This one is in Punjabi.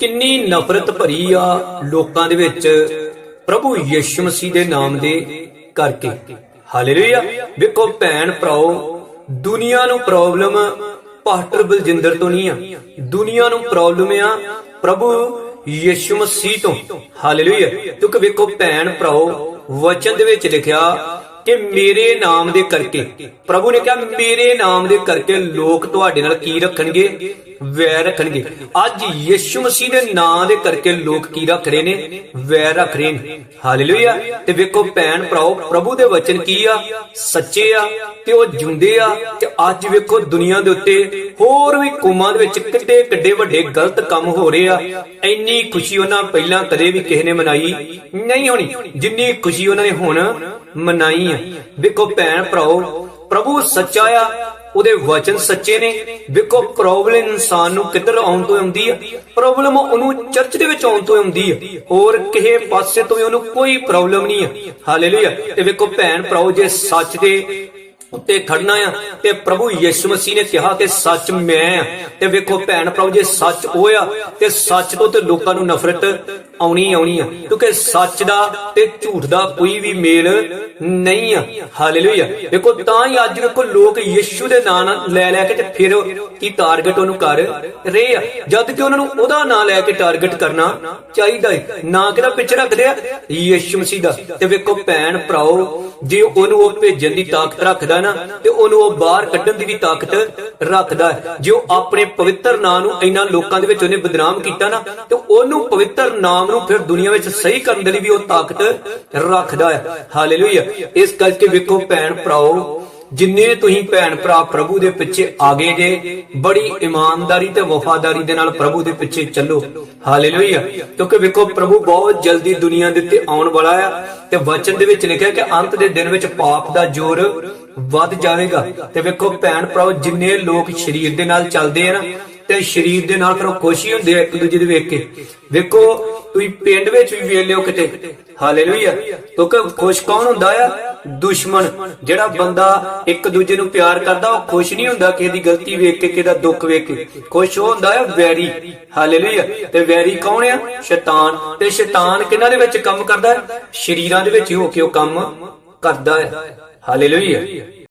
ਕਿੰਨੀ ਨਫ਼ਰਤ ਭਰੀ ਆ ਲੋਕਾਂ ਦੇ ਵਿੱਚ ਪ੍ਰਭੂ ਯਿਸੂ ਮਸੀਹ ਦੇ ਨਾਮ ਦੇ ਕਰਕੇ। ਹਾਲੇਲੂਇਆ। ਵੇਖੋ ਭੈਣ ਭਰਾਓ, ਦੁਨੀਆ ਨੂੰ ਪ੍ਰੋਬਲਮ ਪਾਸਟਰ ਬਲਜਿੰਦਰ ਤੋਂ ਨਹੀਂ ਆ। ਦੁਨੀਆ ਨੂੰ ਪ੍ਰੋਬਲਮ ਆ ਪ੍ਰਭੂ ਯਿਸੂ ਮਸੀਹ ਤੋਂ। ਹਾਲੇਲੂਇਆ। ਕਿਉਂਕਿ ਵੇਖੋ ਭੈਣ ਭਰਾਓ, ਵਚਨ ਦੇ ਵਿੱਚ ਲਿਖਿਆ ਕਿ ਮੇਰੇ ਨਾਮ ਦੇ ਕਰਕੇ। ਪ੍ਰਭੂ ਨੇ ਕਿਹਾ, ਮੇਰੇ ਨਾਮ ਦੇ ਕਰਕੇ ਲੋਕ ਤੁਹਾਡੇ ਨਾਲ ਕੀ ਰੱਖਣਗੇ? ਵੈਰ ਰੱਖਣਗੇ। ਅੱਜ ਯਿਸੂ ਮਸੀਹ ਦੇ ਨਾਮ ਦੇ ਕਰਕੇ ਲੋਕ ਕੀ ਰੱਖ ਰਹੇ ਨੇ? ਵੈਰ ਰੱਖ ਰਹੇ ਨੇ। ਹਾਲੇਲੂਇਆ। ਤੇ ਵੇਖੋ ਭੈਣ ਭਰਾਓ, ਪ੍ਰਭੂ ਦੇ ਵਚਨ ਕੀ ਆ? ਸੱਚੇ ਆ ਤੇ ਉਹ ਜਿਉਂਦੇ ਆ ਤੇ ਅੱਜ ਵੇਖੋ ਦੁਨੀਆ ਦੇ ਉੱਤੇ ਹੋਰ ਵੀ ਕੌਮਾਂ ਦੇ ਵਿੱਚ ਕਿੱਡੇ ਕਿੱਡੇ ਵੱਡੇ ਗਲਤ ਕੰਮ ਹੋ ਰਹੇ ਆ। ਇੰਨੀ ਖੁਸ਼ੀ ਉਹਨਾਂ ਪਹਿਲਾਂ ਕਦੇ ਵੀ ਕਿਸੇ ਨੇ ਮਨਾਈ ਨਹੀਂ ਹੋਣੀ। ਜਿੰਨੀ ਖੁਸ਼ੀ ਉਹਨਾਂ ਨੇ ਹੁਣ ਮਨਾਈ ਆ। ਵੇਖੋ ਭੈਣ ਭਰਾਓ, ਪ੍ਰਭੂ ਸੱਚਾ ਆ, ਉਹਦੇ ਵਚਨ ਸੱਚੇ ਨੇ। ਵੇਖੋ ਪ੍ਰੋਬਲਮ ਇਨਸਾਨ ਨੂੰ ਕਿੱਧਰ ਆਉਣ ਤੋਂ ਆਉਂਦੀ ਆ। ਪ੍ਰੋਬਲਮ ਉਹਨੂੰ ਚਰਚ ਦੇ ਵਿੱਚ ਆਉਣ ਤੋਂ ਆਉਂਦੀ ਆ। ਹੋਰ ਕਿਸੇ ਪਾਸੇ ਤੋਂ ਵੀ ਉਹਨੂੰ ਕੋਈ ਪ੍ਰੋਬਲਮ ਨਹੀਂ ਆ। ਹਾਲੇਲੂਇਆ ਤੇ ਵੇਖੋ ਭੈਣ ਭਰਾਓ, ਜੇ ਸੱਚ ਦੇ ਉੱਤੇ ਖੜਨਾ ਆ ਤੇ ਪ੍ਰਭੂ ਯਿਸੂ ਮਸੀਹ ਨੇ ਕਿਹਾ ਕਿ ਸੱਚ ਮੈਂ ਆ। ਤੇ ਵੇਖੋ ਭੈਣ ਭਰਾਓ, ਜੇ ਸੱਚ ਉਹ ਆ, ਤੇ ਸੱਚ ਤੋਂ ਤੇ ਲੋਕਾਂ ਨੂੰ ਨਫ਼ਰਤ ਆਉਣੀ ਆਉਣੀ ਆ। ਕਿਉਂਕਿ ਸੱਚ ਦਾ ਤੇ ਝੂਠ ਦਾ ਕੋਈ ਵੀ ਮੇਲ ਨਹੀਂ ਆ। ਹਾਲੇਲੂਇਆ ਵੇਖੋ, ਤਾਂ ਹੀ ਅੱਜ ਵੇਖੋ ਲੋਕ ਯਿਸੂ ਦੇ ਨਾਂ ਨਾਲ ਲੈ ਲੈ ਕੇ ਤੇ ਫਿਰ ਕੀ ਟਾਰਗੇਟ ਉਹਨੂੰ ਕਰ ਰਹੇ ਆ। ਜਦ ਕਿ ਉਹਨਾਂ ਨੂੰ ਉਹਦਾ ਨਾਂ ਲੈ ਕੇ ਟਾਰਗੇਟ ਕਰਨਾ ਚਾਹੀਦਾ ਹੈ ਨਾ ਕਿਹਦਾ ਪਿੱਛੇ ਰੱਖਦੇ ਆ? ਯਿਸੂ ਮਸੀਹ ਦਾ। ਤੇ ਵੇਖੋ ਭੈਣ ਭਰਾਓ ਜੇ ਉਹਨੂੰ ਉਹ ਭੇਜਣ ਦੀ ਤਾਕਤ ਰੱਖਦਾ ਨਾ, ਤੇ ਉਹਨੂੰ ਉਹ ਬਾਹਰ ਕੱਢਣ ਦੀ ਵੀ ਤਾਕਤ ਰੱਖਦਾ ਹੈ। ਜੇ ਉਹ ਆਪਣੇ ਪਵਿੱਤਰ ਨਾਂ ਨੂੰ ਇਹਨਾਂ ਲੋਕਾਂ ਦੇ ਵਿੱਚ ਉਹਨੇ ਬਦਨਾਮ ਕੀਤਾ ਨਾ, ਤੇ ਉਹਨੂੰ ਪਵਿੱਤਰ ਨਾਮ ਨੂੰ ਫਿਰ ਦੁਨੀਆ ਵਿੱਚ ਸਹੀ ਕਰਨ ਦੇ ਲਈ ਵੀ ਉਹ ਤਾਕਤ ਰੱਖਦਾ ਹੈ। ਹਾਲੇਲੂਇਆ। ਇਸ ਕਰਕੇ ਵੇਖੋ ਭੈਣ ਭਰਾਓ ਜਿੰਨੇ ਤੁਸੀਂ ਭੈਣ ਭਰਾ ਪ੍ਰਭੂ ਦੇ ਪਿੱਛੇ ਆਗੇ ਜੇ, ਬੜੀ ਇਮਾਨਦਾਰੀ ਤੇ ਵਫਾਦਾਰੀ ਦੇ ਨਾਲ ਪ੍ਰਭੂ ਦੇ ਪਿੱਛੇ ਚੱਲੋ। ਹਾਲੇਲੂਇਆ। ਕਿਉਂਕਿ ਵੇਖੋ, ਪ੍ਰਭੂ ਬਹੁਤ ਜਲਦੀ ਦੁਨੀਆ ਦੇ ਉੱਤੇ ਆਉਣ ਵਾਲਾ ਆ ਤੇ ਵਚਨ ਦੇ ਵਿੱਚ ਲਿਖਿਆ ਕਿ ਅੰਤ ਦੇ ਦਿਨ ਵਿੱਚ ਪਾਪ ਦਾ ਜ਼ੋਰ ਵੱਧ ਜਾਵੇਗਾ। ਤੇ ਵੇਖੋ, ਭੈਣ ਭਰਾਓ, ਜਿੰਨੇ ਲੋਕ ਸਰੀਰ ਦੇ ਨਾਲ ਚੱਲਦੇ ਆ ਨਾ, ਤੇ ਸਰੀਰ ਦੇ ਨਾਲ ਫਿਰ ਉਹ ਖੁਸ਼ੀ ਹੁੰਦੇ ਆ ਇੱਕ ਦੂਜੇ ਦੇ ਵੇਖ ਕੇ। ਵੇਖੋ, ਤੁਸੀਂ ਪਿੰਡ ਵਿੱਚ ਵੀ ਵੇਖ ਲਿਓ ਕਿਤੇ। ਹਾਲੇਲੂਇਆ। ਕਿਉਂਕਿ ਖੁਸ਼ ਕੌਣ ਹੁੰਦਾ ਆ? ਦੁਸ਼ਮਣ, ਜਿਹੜਾ ਬੰਦਾ ਇੱਕ ਦੂਜੇ ਨੂੰ ਪਿਆਰ ਕਰਦਾ, ਉਹ ਖੁਸ਼ ਨਹੀਂ ਹੁੰਦਾ ਕਿਸੇ ਦੀ ਗਲਤੀ ਵੇਖ ਕੇ, ਕਿਸੇ ਦਾ ਦੁੱਖ ਵੇਖ ਕੇ। ਖੁਸ਼ ਉਹ ਹੁੰਦਾ ਆ ਵੈਰੀ। ਹਾਲੇਲੂਇਆ ਤੇ ਵੈਰੀ ਕੌਣ ਆ? ਸ਼ੈਤਾਨ। ਤੇ ਸ਼ੈਤਾਨ ਕਿਹਨਾਂ ਦੇ ਵਿੱਚ ਕੰਮ ਕਰਦਾ ਹੈ? ਸ਼ਰੀਰਾਂ ਦੇ ਵਿੱਚ ਹੋ ਕੇ ਉਹ ਕੰਮ ਕਰਦਾ ਹੈ। ਹਾਲੇਲੂਇਆ